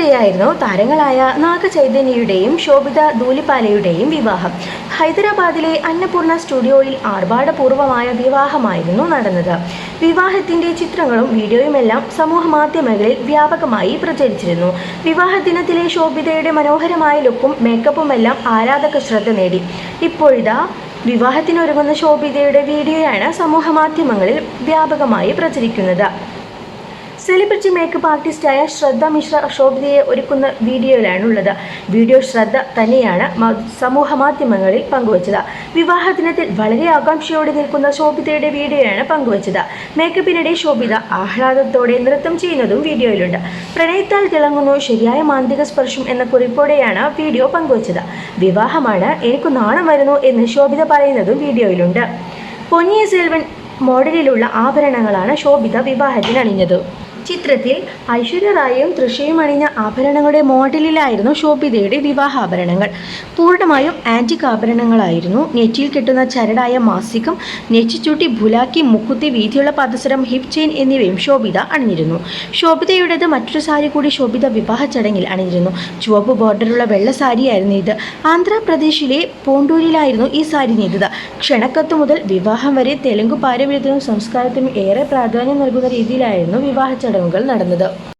അടുത്തിടെയായിരുന്നു താരങ്ങളായ നാഗചൈതന്യയുടെയും ശോഭിത ധൂലിപാലയുടെയും വിവാഹം. ഹൈദരാബാദിലെ അന്നപൂർണ സ്റ്റുഡിയോയിൽ ആർഭാടപൂർവമായ വിവാഹമായിരുന്നു നടന്നത്. വിവാഹത്തിന്റെ ചിത്രങ്ങളും വീഡിയോയുമെല്ലാം സമൂഹ മാധ്യമങ്ങളിൽ വ്യാപകമായി പ്രചരിച്ചിരുന്നു. വിവാഹ ദിനത്തിലെ ശോഭിതയുടെ മനോഹരമായ ലുക്കും മേക്കപ്പുമെല്ലാം ആരാധക ശ്രദ്ധ നേടി. ഇപ്പോഴിതാ വിവാഹത്തിനൊരുങ്ങുന്ന ശോഭിതയുടെ വീഡിയോയാണ് സമൂഹ മാധ്യമങ്ങളിൽ വ്യാപകമായി പ്രചരിക്കുന്നത്. സെലിബ്രിറ്റി മേക്കപ്പ് ആർട്ടിസ്റ്റായ ശ്രദ്ധ മിശ്ര ശോഭിതയെ ഒരുക്കുന്ന വീഡിയോയിലാണുള്ളത്. വീഡിയോ ശ്രദ്ധ തന്നെയാണ് സമൂഹ മാധ്യമങ്ങളിൽ പങ്കുവച്ചത്. വിവാഹ ദിനത്തിൽ വളരെ ആകാംക്ഷയോടെ നിൽക്കുന്ന ശോഭിതയുടെ വീഡിയോയാണ് പങ്കുവച്ചത്. മേക്കപ്പിനിടെ ശോഭിത ആഹ്ലാദത്തോടെ നൃത്തം ചെയ്യുന്നതും വീഡിയോയിലുണ്ട്. പ്രണയത്താൽ തിളങ്ങുന്നു ശരിയായ മാന്ത്രിക സ്പർശം എന്ന കുറിപ്പോടെയാണ് വീഡിയോ പങ്കുവച്ചത്. വിവാഹമാണ് എനിക്ക് നാണം വരുന്നു എന്ന് ശോഭിത പറയുന്നതും വീഡിയോയിലുണ്ട്. പൊന്നിയ സെൽവൻ മോഡലിലുള്ള ആഭരണങ്ങളാണ് ശോഭിത വിവാഹത്തിന് അണിഞ്ഞത് ചിത്രത്തിൽ ഐശ്വര്യ റായിയും തൃഷയും അണിഞ്ഞ ആഭരണങ്ങളുടെ മോഡലിലായിരുന്നു ശോഭിതയുടെ വിവാഹാഭരണങ്ങൾ. പൂർണമായും ആന്റിക് ആഭരണങ്ങളായിരുന്നു. നെറ്റിയിൽ കെട്ടുന്ന ചരടായ മാസികം നെറ്റിച്ചൂട്ടി ഭുലാക്കി മുക്കുത്തി വീതിയുള്ള പാദസരം ഹിപ് ചെയിൻ എന്നിവയും ശോഭിത അണിഞ്ഞിരുന്നു. ശോഭിതയുടേത് മറ്റൊരു സാരി കൂടി ശോഭിത വിവാഹ ചടങ്ങിൽ അണിഞ്ഞിരുന്നു. ചുവപ്പ് ബോർഡറുള്ള വെള്ള സാരിയായിരുന്നു ഇത്. ആന്ധ്രാപ്രദേശിലെ പോണ്ടൂരിലായിരുന്നു ഈ സാരി നെയ്തത്. ക്ഷണക്കത്ത് മുതൽ വിവാഹം വരെ തെലുങ്ക് പാരമ്പര്യത്തിനും സംസ്കാരത്തിനും ഏറെ പ്രാധാന്യം നൽകുന്ന രീതിയിലായിരുന്നു വിവാഹ ചടങ്ങുകൾ നടന്നത്